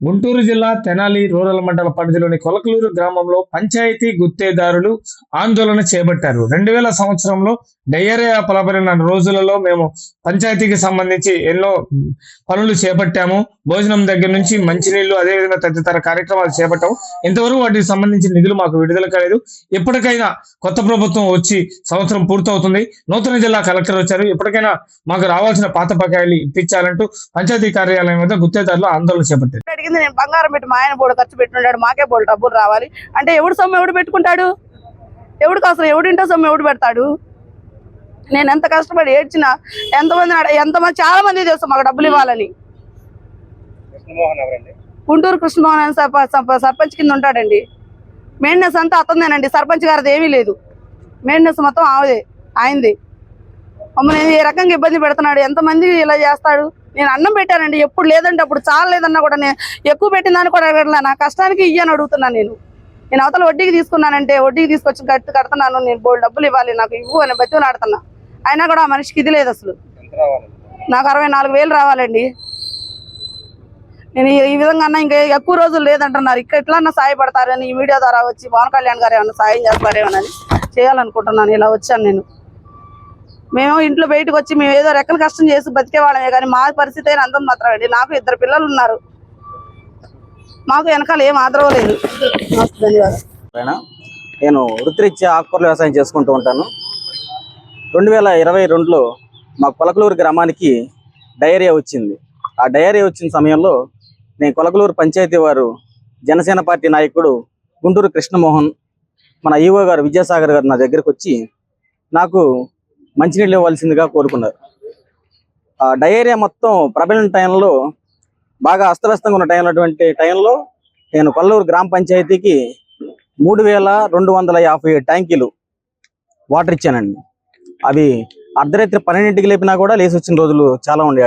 గుంటూరు జిల్లా తెనాలి రూరల్ మండల పరిధిలోని కొలకలూరు గ్రామంలో పంచాయతీ గుత్తేదారులు ఆందోళన చేపట్టారు. రెండు వేల సంవత్సరంలో డయేరియా పలబడిన రోజులలో మేము పంచాయతీకి సంబంధించి ఎన్నో పనులు చేపట్టాము. భోజనం దగ్గర నుంచి మంచినీళ్ళు అదేవిధంగా తదితర కార్యక్రమాలు చేపట్టాము. ఇంతవరకు వాటికి సంబంధించిన నిధులు మాకు విడుదల కాలేదు. ఎప్పటికైనా కొత్త ప్రభుత్వం వచ్చి సంవత్సరం పూర్తవుతుంది. నూతన జిల్లా కలెక్టర్ వచ్చారు. ఎప్పటికైనా మాకు రావాల్సిన పాత బకాయిలు ఇప్పించాలంటూ పంచాయతీ కార్యాలయం వద్ద గుత్తేదారులు ఆందోళన చేపట్టారు. అడిగింది నేను బంగారం పెట్టి మా ఆయన బోర్డు ఖర్చు పెట్టున్నాడు. మాకే బోర్డు డబ్బులు రావాలి. అంటే ఎవడు సొమ్ము ఎవడు పెట్టుకుంటాడు? ఎవడికి అసలు ఎవడింటో సొమ్ము ఎవడు పెడతాడు? నేను ఎంత కష్టపడి ఏడ్చినా ఎంతమంది ఎంతమంది చాలా మంది తెలుసు మాకు డబ్బులు ఇవ్వాలని. గుంటూరు కృష్ణమోహన్ సర్పంచ్ కింద ఉంటాడండి. మెయింటెనెన్స్ అంతా అతనిదేనండి సర్పంచ్ గారిది ఏమీ లేదు. మెయింటెనెన్స్ మొత్తం ఆమెదే ఆయనది మమ్మల్ని ఏ రకంగా ఇబ్బంది పెడుతున్నాడు? ఎంతమంది ఇలా చేస్తాడు? నేను అన్నం పెట్టానండి ఎప్పుడు లేదంటే అప్పుడు చాలా లేదన్నా కూడా నేను ఎక్కువ పెట్టిందని కూడా అడగట్లా నా కష్టానికి ఇయ్యని అడుగుతున్నాను నేను. నేను అవతల వడ్డీకి తీసుకున్నానంటే వడ్డీకి తీసుకొచ్చి కట్టు కడుతున్నాను నేను బోల్ డబ్బులు ఇవ్వాలి నాకు ఇవ్వు అని బతిమలు ఆడుతున్నా అయినా కూడా ఆ మనిషికి ఇది లేదు అసలు. నాకు అరవై నాలుగు వేలు రావాలండి. నేను ఈ- విధంగా అన్నా ఇంకా ఎక్కువ రోజులు లేదంటున్నారు. ఇక్కడ ఎట్లన్నా సాయపడతారని ఈ మీడియా ద్వారా వచ్చి పవన్ కళ్యాణ్ గారు ఏమన్నా సాయం చేస్తారేమోనని చేయాలనుకుంటున్నాను. ఇలా వచ్చాను నేను. మేము ఇంట్లో బయటకు వచ్చి మేము ఏదో రెక్కలు కష్టం చేసి బతికే వాళ్ళమే కానీ మా పరిస్థితి అయిన అందం మాత్రం అండి. నాకు ఇద్దరు పిల్లలు ఉన్నారు. మాకు వెనకాల ఏం ఆదరవ లేదు. ధన్యవాదాలు. నేను వృత్తిరీత్యా ఆకుకూరల వ్యవసాయం చేసుకుంటూ ఉంటాను. రెండు వేల ఇరవై రెండులో మా కొలకలూరు గ్రామానికి డయేరియా వచ్చింది. ఆ డయేరియా వచ్చిన సమయంలో నేను కొలకలూరు పంచాయతీ వారు జనసేన పార్టీ నాయకుడు గుంటూరు కృష్ణమోహన్ మన ఈవో గారు విద్యాసాగర్ గారు నా దగ్గరకు వచ్చి నాకు మంచినీళ్ళు ఇవ్వాల్సిందిగా కోరుకున్నారు. ఆ డయేరియా మొత్తం ప్రబలిన టైంలో బాగా అస్తవ్యస్తంగా ఉన్న టైంలో అటువంటి టైంలో నేను కొల్లూరు గ్రామ పంచాయతీకి మూడు వేల రెండు వందల యాభై ట్యాంకీలు వాటర్ ఇచ్చానండి. అవి అర్ధరాత్రి పన్నెండింటికి లేపినా కూడా లేచి వచ్చిన రోజులు చాలా ఉండే